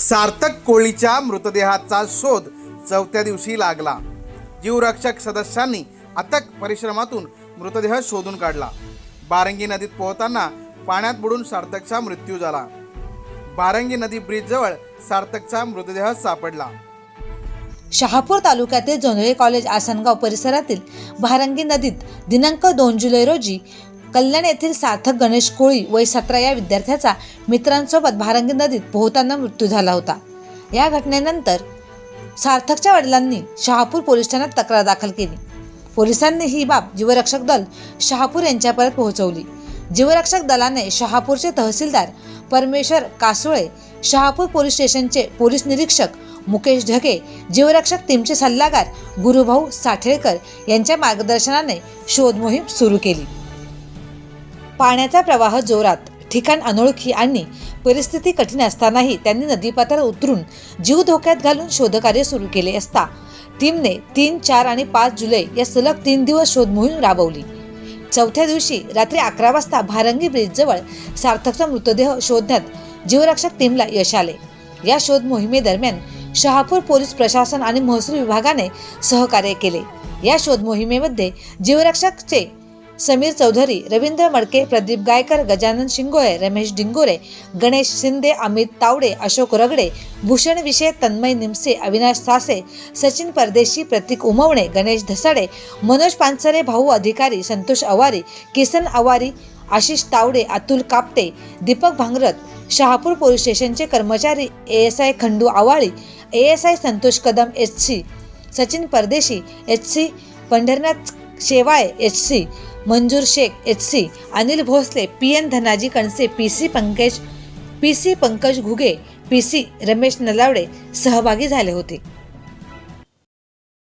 सार्थक कोळीच्या मृतदेहाचा शोध चौथ्या दिवशी लागला. जीवरक्षक सदस्यांनी अथक परिश्रमातून मृतदेह शोधून काढला. बारंगी नदीत पोहताना पाण्यात बुडून सार्थकचा मृत्यू झाला. बारंगी नदी ब्रिजजवळ सार्थकचा मृतदेह सापडला. शहापूर तालुक्यातील जोंधळे कॉलेज आसनगाव परिसरातील भारंगी नदीत दिनांक दोन जुलै रोजी कल्याण येथील सार्थक गणेश कोळी वय सतरा या विद्यार्थ्याचा मित्रांसोबत भारंगी नदीत पोहताना मृत्यू झाला होता. या घटनेनंतर सार्थकच्या वडिलांनी शहापूर पोलीस ठाण्यात तक्रार दाखल केली. पोलिसांनी ही बाब जीवरक्षक दल शहापूर यांच्यापर्यंत पोहोचवली. जीवरक्षक दलाने शहापूरचे तहसीलदार परमेश्वर कासुळे शहापूर पोलीस स्टेशनचे पोलीस निरीक्षक मुकेश ढगे जीवरक्षक टीमचे सल्लागार गुरुभाऊ साठेळकर यांच्या मार्गदर्शनाने शोधमोहीम सुरू केली. पाण्याचा प्रवाह जोरात. ठिकाण अनोळखी आणि परिस्थिती कठीण असतानाही त्यांनी नदीपात्रात उतरून जीव धोक्यात घालून शोधकार्य सुरू केले असता. टीमने तीन चार आणि पाच जुलै या सलग तीन दिवस शोध मोहीम राबवली. चौथ्या दिवशी रात्री अकरा वाजता भारंगी ब्रिजजवळ सार्थकचा मृतदेह शोधण्यात जीवरक्षक टीमला यश आले. या शोध मोहिमेदरम्यान शहापूर पोलीस प्रशासन आणि महसूल विभागाने सहकार्य केले. या शोध मोहिमेमध्ये जीवरक्षकचे समीर चौधरी रवींद्र मडके प्रदीप गायकर गजानन शिंगोळे रमेश डिंगोरे गणेश शिंदे अमित तावडे अशोक रगडे भूषण विषय तन्मय निमसे अविनाश सासे सचिन परदेशी प्रतीक उमवणे गणेश धसाडे मनोज पानसरे भाऊ अधिकारी संतोष अवारी किसन अवारी आशिष तावडे अतुल कापटे दीपक भांगरत शहापूर पोलीस स्टेशनचे कर्मचारी A S I Khandu Awali A S I Santosh Kadam H C Sachin Pardeshi H C Pandharinath Shewale H C Manzoor Shaikh H C Anil Bhosale P N Dhanaji Kanse P C Pankaj P C Pankaj Ghuge P C Ramesh Nalawade सहभागी झाले होते.